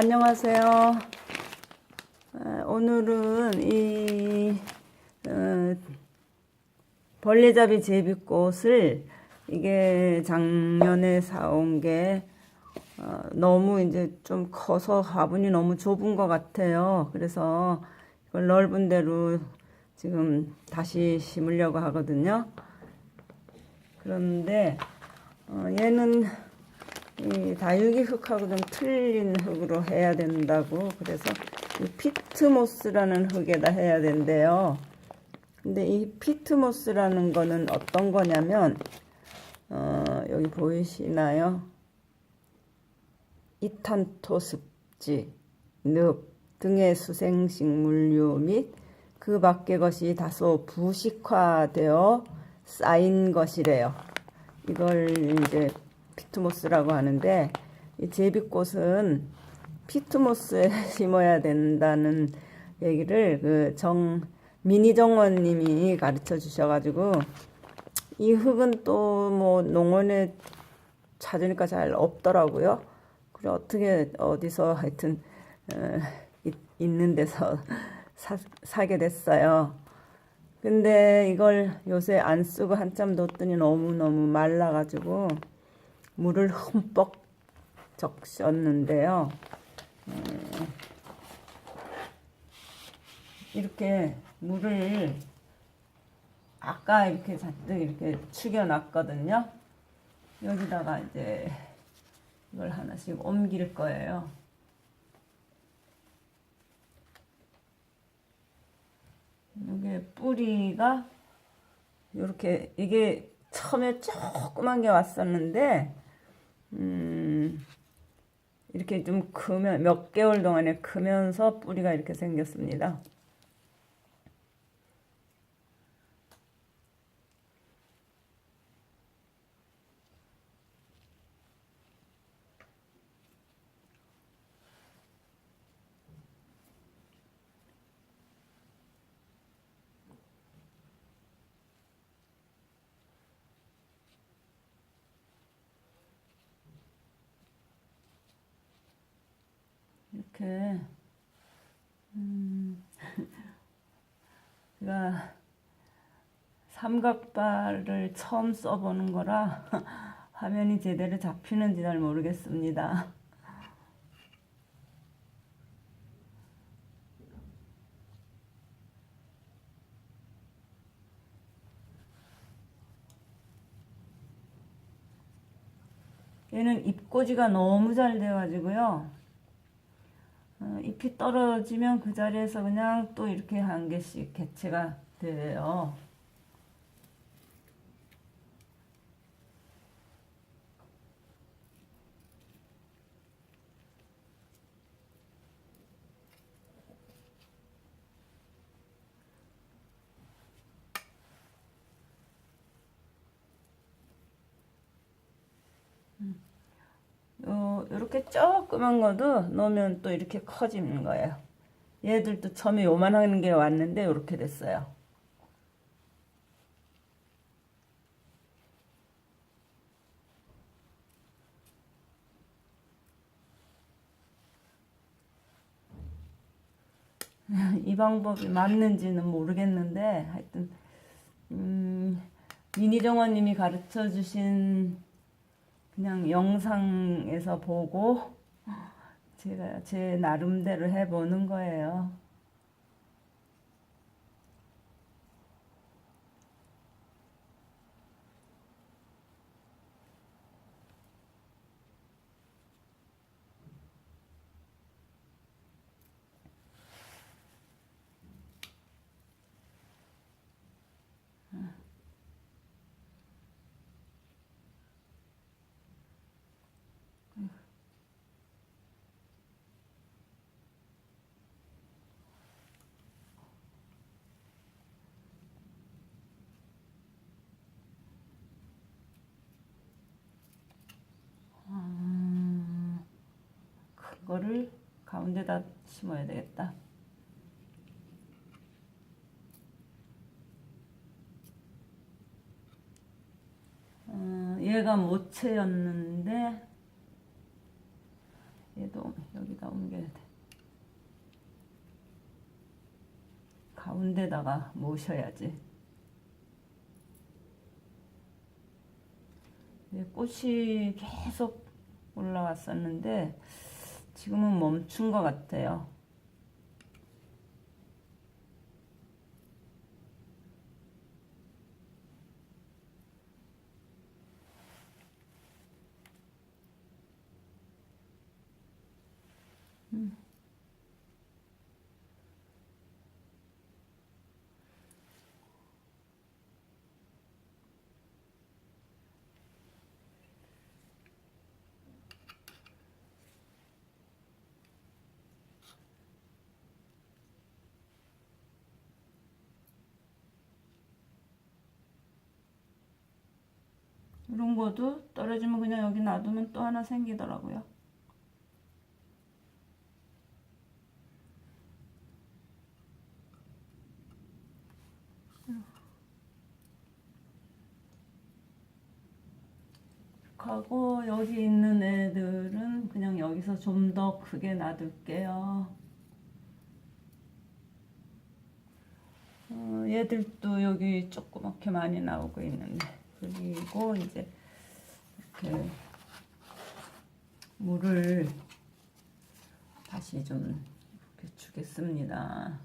안녕하세요. 아, 오늘은 이 어, 벌레잡이 제비꽃을 이게 작년에 사온 게 어, 너무 이제 좀 커서 화분이 너무 좁은 것 같아요. 그래서 이걸 넓은 데로 지금 다시 심으려고 하거든요. 그런데 어, 얘는 이 다육이 흙하고 좀 틀린 흙으로 해야 된다고 그래서 이 피트모스라는 흙에다 해야 된대요. 근데 이 피트모스라는 거는 어떤 거냐면 어, 여기 보이시나요? 이탄토 습지, 늪 등의 수생식 물류 및 그 밖의 것이 다소 부식화되어 쌓인 것이래요. 이걸 이제 피트모스라고 하는데 이 제비꽃은 피트모스에 심어야 된다는 얘기를 그 정 미니 정원님이 가르쳐 주셔가지고 이 흙은 또 뭐 농원에 찾으니까 잘 없더라고요. 그래 어떻게 어디서 하여튼 어, 있, 있는 데서 사, 사게 됐어요. 근데 이걸 요새 안 쓰고 한참 뒀더니 너무너무 말라가지고 물을 흠뻑 적셨는데요. 음, 이렇게 물을 아까 이렇게 잔뜩 이렇게 축여놨거든요. 여기다가 이제 이걸 하나씩 옮길 거예요. 이게 뿌리가 이렇게 이게 처음에 조그만 게 왔었는데 음 이렇게 좀 크면 몇 개월 동안에 크면서 뿌리가 이렇게 생겼습니다. 이렇게 음, 제가 삼각발을 처음 써보는 거라 화면이 제대로 잡히는지 잘 모르겠습니다. 얘는 잎꽂이가 너무 잘 돼가지고요. 어, 잎이 떨어지면 그 자리에서 그냥 또 이렇게 한 개씩 개체가 돼요. 요, 요렇게 조그만 것도 넣으면 또 이렇게 커지는 거예요. 얘들도 처음에 요만한 게 왔는데 요렇게 됐어요. 이 방법이 맞는지는 모르겠는데 하여튼 음, 미니정원님이 가르쳐 주신 그냥 영상에서 보고 제가 제 나름대로 해보는 거예요. 그 거를 가운데다 심어야 되겠다. 어, 얘가 모체였는데 얘도 여기다 옮겨야 돼. 가운데다가 모셔야지. 네, 꽃이 계속 올라왔었는데 지금은 멈춘 것 같아요. 이런 것도 떨어지면 그냥 여기 놔두면 또 하나 생기더라고요. 하고 여기 있는 애들은 그냥 여기서 좀 더 크게 놔둘게요. 어, 얘들도 여기 조그맣게 많이 나오고 있는데 그리고 이제 이렇게 물을 다시 좀 이렇게 주겠습니다.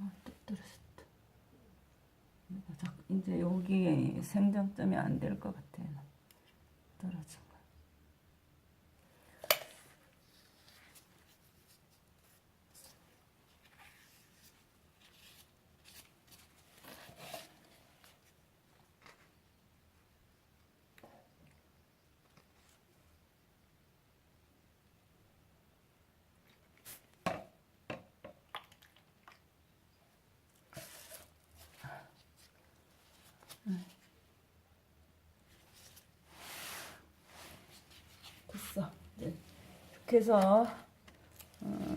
어, 또 떨어졌다. 이제 여기 생장점이 안 될 것 같아요. 떨어진 거. 됐어. 이제 이렇게 해서 어,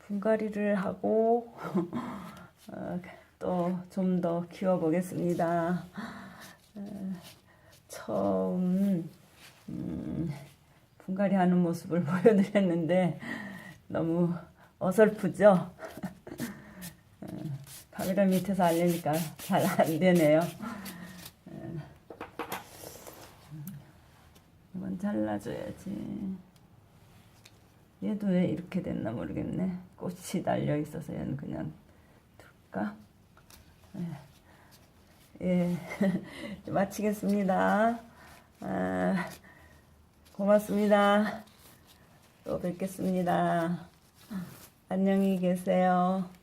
분갈이를 하고 어, 또좀 더 키워보겠습니다. 어, 처음 음, 분갈이 하는 모습을 보여드렸는데 너무 어설프죠? 어, 카메라 밑에서 알리니까 잘 안 되네요. 이건 잘라줘야지. 얘도 왜 이렇게 됐나 모르겠네. 꽃이 달려 있어서 얘는 그냥 둘까? 예, 예. 마치겠습니다. 아, 고맙습니다. 또 뵙겠습니다. 안녕히 계세요.